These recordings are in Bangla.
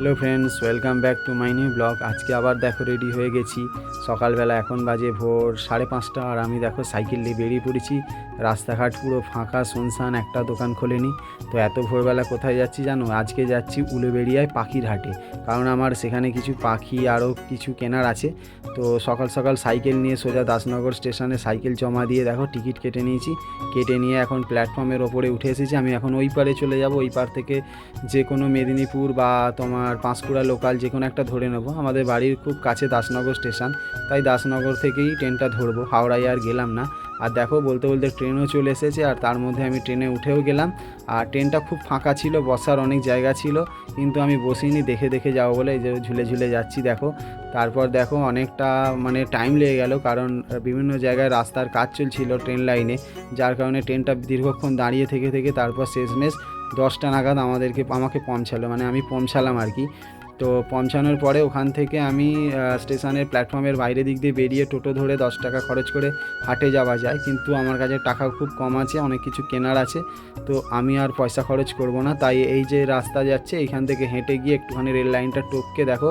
Hello friends, welcome back to my new blog. আজকে আবার দেখো রেডি হয়ে গেছি। সকালবেলা এখন বাজে ভোর সাড়ে পাঁচটা আর আমি দেখো সাইকেল নিয়ে বেরিয়ে পড়েছি। রাস্তাঘাট পুরো ফাঁকা, শুনশান, একটা দোকান খোলেনি। তো এত ভোরবেলা কোথায় যাচ্ছি জানো? আজকে যাচ্ছি উলুবেড়িয়ায় পাখির হাটে কারণ আমার সেখানে কিছু পাখি আরও কিছু কেনার আছে। তো সকাল সকাল সাইকেল নিয়ে সোজা দাসনগর স্টেশনে সাইকেল জমা দিয়ে দেখো টিকিট কেটে নিয়েছি। কেটে নিয়ে এখন প্ল্যাটফর্মের ওপরে উঠে এসেছি। আমি এখন ওই পারে চলে যাব। ওই পার থেকে যে কোনো মেদিনীপুর বা তোমার পাঁশকুড়া লোকাল যে কোনো একটা ধরে নেব। আমাদের বাড়ির খুব কাছে দাসনগর স্টেশন তাই দাসনগর থেকেই ট্রেনটা ধরবো। হাওড়ায় আর গেলাম না। আর দেখো, বলতে বলতে ট্রেনও চলে এসেছে, আর তার মধ্যে আমি ট্রেনে উঠেও গেলাম। আর ট্রেনটা খুব ফাঁকা ছিল, বসার অনেক জায়গা ছিল, কিন্তু আমি বসিনি, দেখে দেখে যাব বলে এই যে ঝুলে ঝুলে যাচ্ছি, দেখো। তারপর দেখো, অনেকটা মানে টাইম লেগে গেল, কারণ বিভিন্ন জায়গায় রাস্তার কাজ চলছিল ট্রেন লাইনে যার কারণে ট্রেনটা দীর্ঘক্ষণ দাঁড়িয়ে থেকে থেকে তারপর শেষমেশ দশটা নাগাদ আমাদেরকে আমাকে পৌঁছালো মানে আমি পৌঁছালাম আর কি। তো পৌঁছানোর পরে ওখান থেকে আমি স্টেশনের প্ল্যাটফর্মের বাইরে দিক দিয়ে বেরিয়ে টোটো ধরে দশ টাকা খরচ করে হাটে যাওয়া যায়। কিন্তু আমার কাছে টাকা খুব কম আছে, অনেক কিছু কেনার আছে। তো আমি আর পয়সা খরচ করব না। তাই এই যে রাস্তা যাচ্ছে, এখান থেকে হেঁটে গিয়ে একটুখানি রেল লাইনটা টপকে দেখো,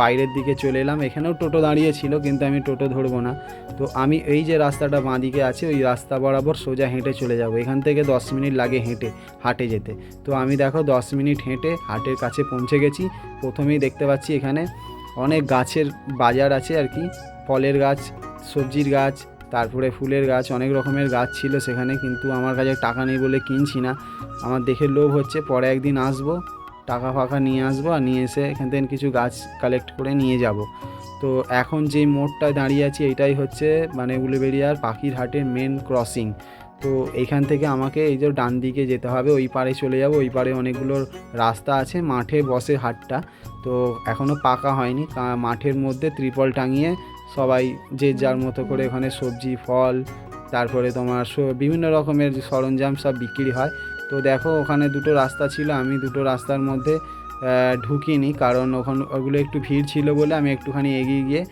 বাইরের দিকে চলে এলাম। এখানেও টোটো দাঁড়িয়ে ছিল, কিন্তু আমি টোটো ধরবো না। তো আমি এই যে রাস্তাটা বাঁদিকে আছে, ওই রাস্তা বরাবর সোজা হেঁটে চলে যাব। এখান থেকে দশ মিনিট লাগে হেঁটে, হাটে যেতে। তো আমি দেখো দশ মিনিট হেঁটে হাটের কাছে পৌঁছে গেছি। প্রথমেই দেখতে পাচ্ছি এখানে। অনেক গাছের বাজার আছে আর কি। ফলের গাছ, সবজির গাছ, তারপরে ফুলের গাছ, অনেক রকমের গাছ ছিল সেখানে, কিন্তু আমার কাছে টাকা নেই বলে কিনছি না। আমার দেখে লোভ হচ্ছে, পরে একদিন আসব, টাকা ফাঁকা নিয়ে আসব আর নিয়ে এসে এখান থেকে কিছু গাছ কালেক্ট করে নিয়ে যাব। তো এখন যেই মোড়টায় দাঁড়িয়ে আছি, এটাই হচ্ছে মানে উলুবেড়িয়ার পাখির হাটের মেন ক্রসিং তো এইখান থেকে আমাকে এই যে ডান দিকে যেতে হবে, ওই পারে চলে যাব, ওই পারে অনেকগুলো রাস্তা আছে, মাঠে বসে হাটটা। তো এখনও পাকা হয়নি মাঠের মধ্যে ত্রিপল টাঙিয়ে সবাই যে যার মতো করে ওখানে সবজি, ফল, তারপরে তোমার বিভিন্ন রকমের সরঞ্জাম সব বিক্রি হয়। তো দেখো ওখানে দুটো রাস্তা ছিল, আমি দুটো রাস্তার মধ্যে ঢুকিনি, কারণ ওখানে, ওগুলো একটু ভিড় ছিল বলে আমি একটুখানি এগিয়ে গিয়ে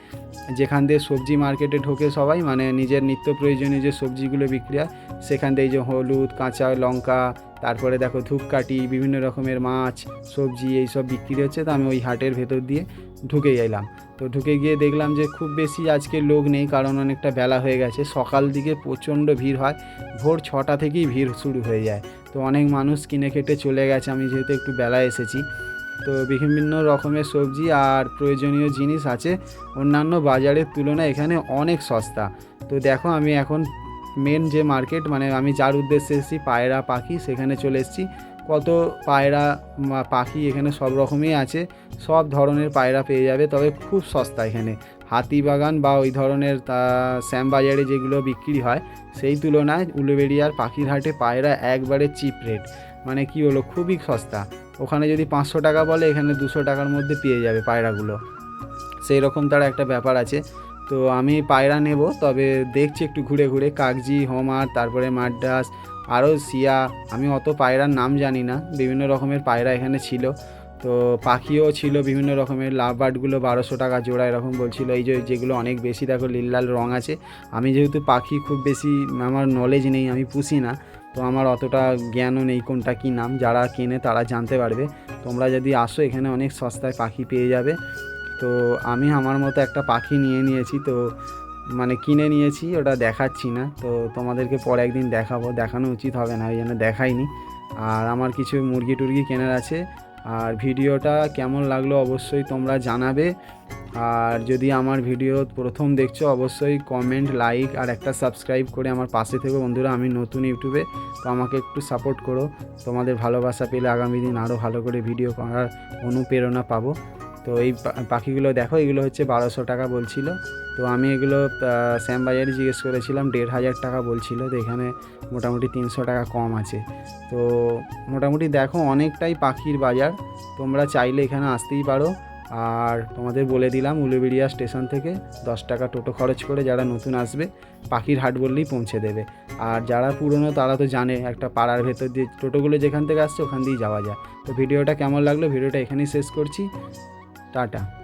যেখান দিয়ে সবজি মার্কেটে ঢোকে সবাই মানে নিজের নিত্য প্রয়োজনীয় যে সবজিগুলো বিক্রি হয় সেখান থেকে যে হলুদ, কাঁচা লঙ্কা, তারপরে দেখো ধূপকাঠি, বিভিন্ন রকমের মাছ, সবজি এইসব বিক্রি হচ্ছে। তো আমি ওই হাটের ভেতর দিয়ে ঢুকে এলাম তো ঢুকে গিয়ে দেখলাম যে খুব বেশি আজকে লোক নেই, কারণ অনেকটা বেলা হয়ে গেছে। সকাল দিকে প্রচণ্ড ভিড় হয়। ভোর ছটা থেকেই ভিড় শুরু হয়ে যায়। তো অনেক মানুষ কিনে কেটে চলে গেছে। আমি যেহেতু একটু বেলা এসেছি। তো বিভিন্ন রকমের সবজি আর প্রয়োজনীয় জিনিস আছে। অন্যান্য বাজারের তুলনায় এখানে অনেক সস্তা। তো দেখো আমি এখন মেন যে মার্কেট মানে আমি যার উদ্দেশ্যে এসেছি, পায়রা, পাখি, সেখানে চলে এসেছি। কত পায়রা পাখি এখানে সব রকমই আছে, সব ধরনের পায়রা পেয়ে যাবে, তবে খুব সস্তা এখানে। হাতিবাগান বা ওই ধরনের শ্যামবাজারে যেগুলো বিক্রি হয়, সেই তুলনায় উলুবেড়িয়ার পাখির হাটে পায়রা একবারে চিপ রেট মানে কি হলো খুবই সস্তা। ওখানে যদি পাঁচশো টাকা বলে, এখানে দুশো টাকার মধ্যে পেয়ে যাবে পায়রাগুলো। সেই রকম তার একটা ব্যাপার আছে। তো আমি পায়রা নেব, তবে দেখছি একটু ঘুরে ঘুরে, কাগজি, হোমার, তারপরে মাড্রাস, আরও সিয়া আমি অত পায়রার নাম জানি না, বিভিন্ন রকমের পায়রা এখানে ছিল। তো পাখিও ছিল বিভিন্ন রকমের, লাভ বার্ডগুলো বারোশো টাকা জোড়া এরকম বলছিল, এই যে যেগুলো অনেক বেশি, দেখো লীল লাল রঙ আছে। আমি যেহেতু পাখি খুব বেশি, আমার নলেজ নেই, আমি পুষি না, তো আমার অতটা জ্ঞানও নেই কোনটা কী নাম, যারা কেনে তারা জানতে পারবে। তোমরা যদি আসো, এখানে অনেক সস্তায় পাখি পেয়ে যাবে। তো আমি আমার মতো একটা পাখি নিয়ে নিয়েছি, তো মানে কিনে নিয়েছি, ওটা দেখাচ্ছি না। তো তোমাদেরকে পরে একদিন দেখাবো, দেখানো উচিত হবে না, ওই জন্য দেখাইনি। আর আমার কিছু মুরগি টুরগি কেনার আছে। আর ভিডিওটা কেমন লাগল অবশ্যই তোমরা জানাবে। আর যদি আমার ভিডিও প্রথম দেখছ, অবশ্যই কমেন্ট লাইক আর একটা সাবস্ক্রাইব করে আমার পাশে থেকে। বন্ধুরা, আমি নতুন ইউটিউবে, তো আমাকে একটু সাপোর্ট করো। তোমাদের ভালোবাসা পেলে আগামী দিন আরও ভালো করে ভিডিও করার অনুপ্রেরণা পাবো। তো এই পাখিগুলো দেখো, এগুলো হচ্ছে বারোশো টাকা বলছিল। তো আমি এগুলো শ্যামবাজারে জিজ্ঞেস করেছিলাম, দেড় হাজার টাকা বলছিল, তো এখানে মোটামুটি তিনশো টাকা কম আছে। তো মোটামুটি দেখো, অনেকটাই পাখির বাজার। তোমরা চাইলে এখানে আসতেই পারো। আর তোমাদের বলে দিলাম, উলুবেড়িয়া স্টেশন থেকে দশ টাকা টোটো খরচ করে যারা নতুন আসবে, পাখির হাট বললেই পৌঁছে দেবে। আর যারা পুরনো, তারা তো জানে, একটা পাড়ার ভেতর দিয়ে টোটোগুলো যেখান থেকে আসছে, ওখান দিয়েই যাওয়া যায়। তো ভিডিওটা কেমন লাগল, ভিডিওটা এখানেই শেষ করছি। টাটা।